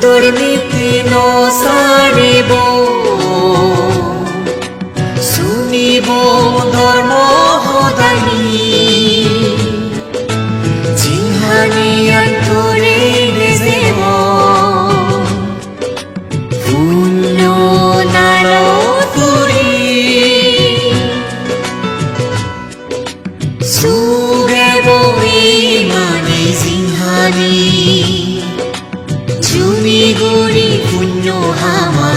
দুর্নীতিনো সারিব। শুনিব ধর্ম হদানি। জিহানি অন্তরে দেব পূর্ণ নারায়ণ Sugebo মানে zinhani তুমি গরি পুণ্য আমার